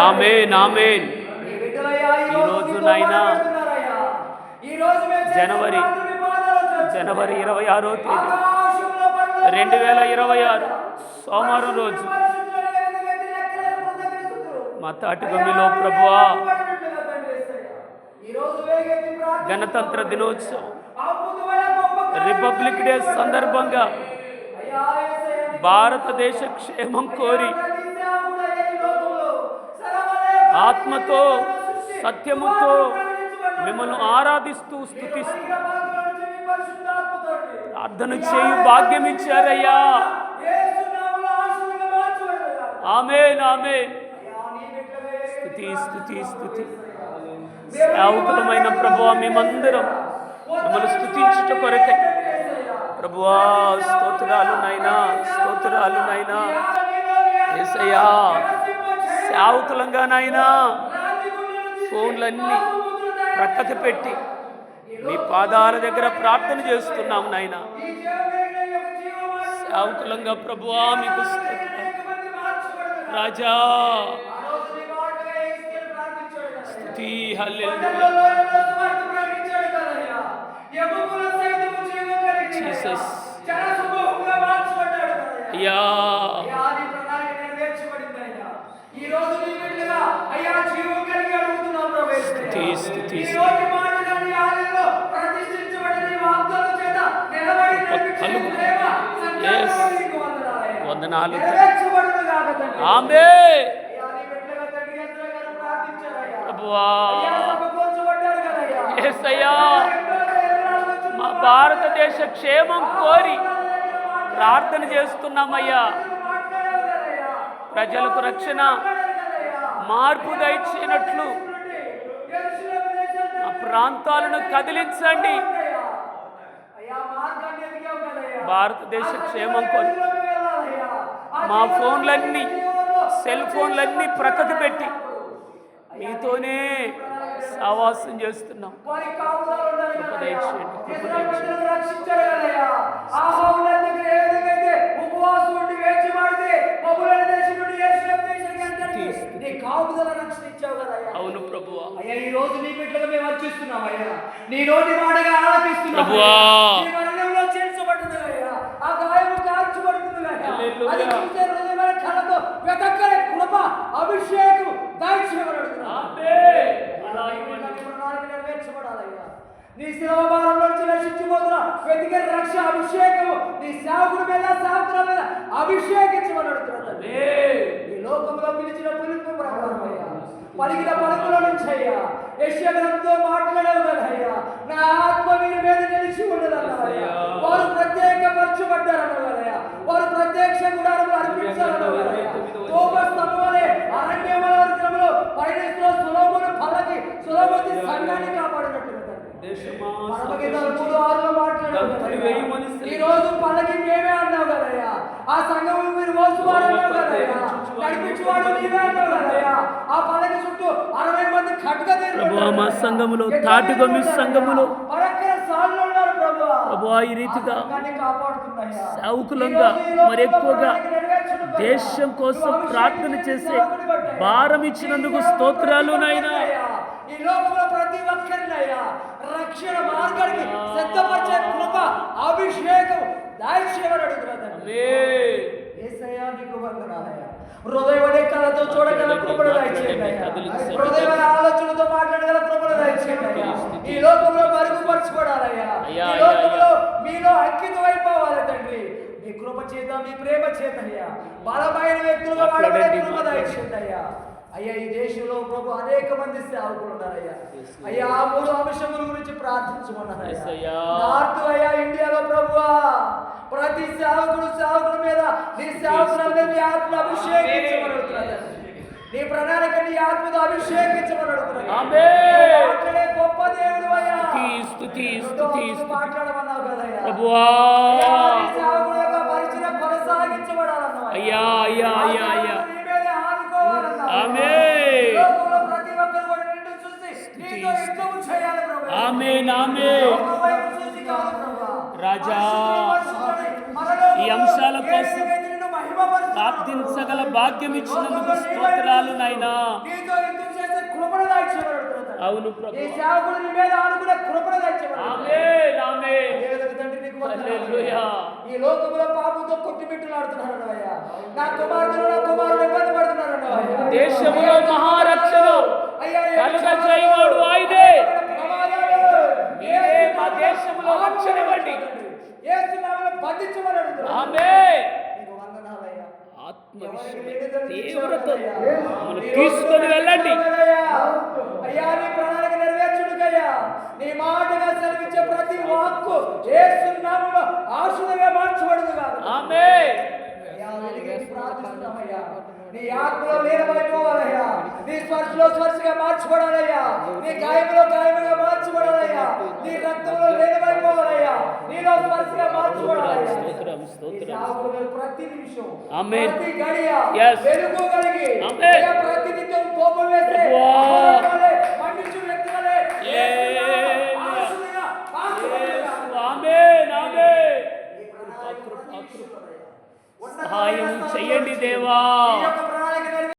Amen amen. ఈ రోజు నైనా జనవరి జనవరి ఇరవై ఆరో తేదీ రెండు వేల ఇరవై ఆరు సోమవారం రోజు. మా తాటిగొమ్మిలో ప్రభువా గణతంత్ర దినోత్సవం రిపబ్లిక్ డే సందర్భంగా భారతదేశ క్షేమం కోరి ఆత్మతో సత్యముతో మిమ్మల్ని ఆరాధిస్తూ స్థుతిస్తూ ప్రార్థన చేయు భాగ్యం ఇచ్చారయ్యా. ఆమె నామే స్థుతి స్థుతి స్థుతి సేవకులమైన ప్రభువా మేమందరం మిమ్మల్ని స్థుతించుట కొరకే. ప్రభువా స్తోత్రాలు నైనా స్తోత్రాలు నైనా ఏసయ్యా. సేవకులంగా నాయనా ఫోన్లన్నీ ప్రక్కకి పెట్టి మీ పాదాల దగ్గర ప్రార్థన చేస్తున్నాం నాయనా. సేవకులంగా ప్రభువా మీకు రాజా. స్థుతి జీసస్ మా భారతదేశ క్షేమం కోరి ప్రార్థన చేస్తున్నామయ్యా. ప్రజలకు రక్షణ. మార్పు దేశాన్ని ఆ ప్రాంతాలను కదిలించండి. భారతదేశ క్షేమం కోరి అందులోకి వెళ్ళాలయ్యా. ఆ మా ఫోన్లన్నీ సెల్ ఫోన్లన్నీ ప్రక్కకు పెట్టి మీతోనే సావాసం చేస్తున్నాం ఉండాలి కృప కదయ్యా. దయచేయండి, కృప ఇస్రాయేల్ దయచేయండి. ప్రజలను రక్షించారు కదయ్యా. ఆ హోముల దగ్గర ఏ విధంగా ఉపవాసం ఉండి వేచి మాడితే బబులోను దేశం నుండి యెరూషలేము దేశానికి అందరికీ నీ కాపుదల రక్షణ ఇచ్చావు కదయ్యా. అవును ప్రభువా. అయ్యా ఈ రోజు నీ బిడ్డగా మేము వచ్చేస్తున్నాం అయ్యా. నీ నోటి మాటగా ఆలపిస్తున్నాం ప్రభువా. నీ మరణంలో చేర్చబడుతుంది అయ్యా. ఆ గాయం కార్చబడుతుంది అయ్యా. హల్లెలూయా. అది చూసే హృదయమైన కళతో వెతక్కలే కృప అభిషేకం దాయిచేయబడుతున్నాం నెరవేర్చబడాలయ్యా నీ శిలవ భారంలో వెతికే రక్ష అభిషేకము నీ సేవకుడి మీద సేవకుల మీద అభిషేకించమని అడుగుతున్నాడు ఈ లోకంలో పిలిచిన పిలుపు ప్రకారం అయ్యా. పలికిన అయ్యా. యశ్వరంతో మాట్లాడావు కదయ్యా నా ఆత్మ వీరి మీద నిలిచి ఉండదన్నారయ్యా వారు ప్రత్యేకపరచబడ్డారన్నావు కదయ్యా వారు ప్రత్యక్ష గుడాలను అర్పించాలన్నావు కదయ్యా తోప స్తంభమలే అరణ్యమలో పయనిస్తున్న సులభమును పల్లకి సులభతి సంఘాన్ని కాపాడినట్టు ఈ రోజు పల్లకి మేమే అన్నావు కదయ్యా ఆ సంఘం మీరు మోసువాడు అన్నావు కదయ్యా నడిపించువాడు నీవే అన్నావు కదయ్యా ఆ పల్లకి చుట్టూ అరవై మంది ఖడ్గ ప్రభువా, మా సంఘములో, తాటిగొమ్మి సంఘములో ప్రభువా ఈ రీతిగా. సేవకులంగా లోకంలో మరి ఎక్కువగా దేశం కోసం ప్రార్థన చేసి. భారం ఇచ్చినందుకు స్తోత్రాలు నాయనా. పట్టాయ్యా. ఈ లోకంలో ప్రతి ఒక్కరినయ్యా రక్షణ మార్గానికి సిద్ధపరిచే కృప అభిషేకం దాయిచేయమని అడుగుతున్నాను నీకు వందనాలయ్యా. హృదయమనే కళతో చూడగల కృపను దయచేయండి. హృదయమైన ఆలోచనలతో మాట్లాడగల కృపను దయచేయండి. ఈ లోకంలో మరుగుపరచుకోవాలయ్యా ఈ లోకంలో మీలో అంకితం అయిపోవాలి తండ్రి. మీ కృప చేత మీ ప్రేమ చేత అయ్యా. బలమైన వ్యక్తులుగా వాడబడే మాట్లాడండి, కృప. దయచేయండి అయ్యా. అయ్యా ఈ దేశంలో ప్రభు అనేక మంది సేవకులు ఉన్నారయ్యా అయ్యా. ఆ మూడు అంశముల గురించి ప్రార్థించమన్నారయ్యా యేసయ్యా. నార్త్ అయ్యా ఇండియాలో ప్రభువా. ప్రతి సేవకుడు సేవకుల మీద నీ సేవకుల మీద నీ ఆత్మ అభిషేకించమని అడుగుతున్నాను నీ ప్రణాళిక నీ ఆత్మతో మాట్లాడే గొప్ప దేవుడు అయ్యా. మాట్లాడమన్నావు కదయ్యా సేవకుల యొక్క పరిచయం కొనసాగించబడాలన్నావు అయ్యా అయ్యా అయ్యా అయ్యా. నీ మీదే ఆనుకోవాలన్నావు. ఆమేన్. లోకంలో ప్రతి ఒక్కరు కూడా నిన్ను చూసి నీతో యుద్ధం చేయాలి ప్రభు ఆమేన్ ఆమేన్. లోకం వైపు చూసి కాదు ప్రభు. రాజా, ఈ అంశాల కోసం ప్రార్థించగల భాగ్యం ఇచ్చినందుకు స్తోత్రాలు నాయనా. అవును ఈ లోకంలో పాపంతో కొట్టిమిట్టులాడుతున్నాడు నా కుమార్తెలు నా కుమారులు ఇబ్బంది పడుతున్నాడు దేశంలో మహారక్షణ తీవ్రత తీసుకొని వెళ్ళండి. అయ్యా నీ ప్రణాళిక నెరవేర్చుడుకయ్యా నీ మాటగా సెలవిచ్చే ప్రతి వాక్కు ఏ సున్నాములో ఆశులుగా మార్చబడదు కాదు వెలిగించి ప్రార్థిస్తున్నామయ్యా. నీ ఆత్మలో లీనమైపోవాలయ్యా. నీ స్పర్శలో స్పర్శగా మార్చబడాలయ్యా నీ గాయములో గాయముగా మార్చబడాలయ్యా నీ రక్తంలో లీనమైపోవాలయ్యా నీ స్తోత్రం సేవకుడు ప్రతి నిమిషం. ప్రతి గడియ. వెలుగు కలిగి ఆమేన్. అయ్యా, ప్రతి నిత్యం కోపం వేసే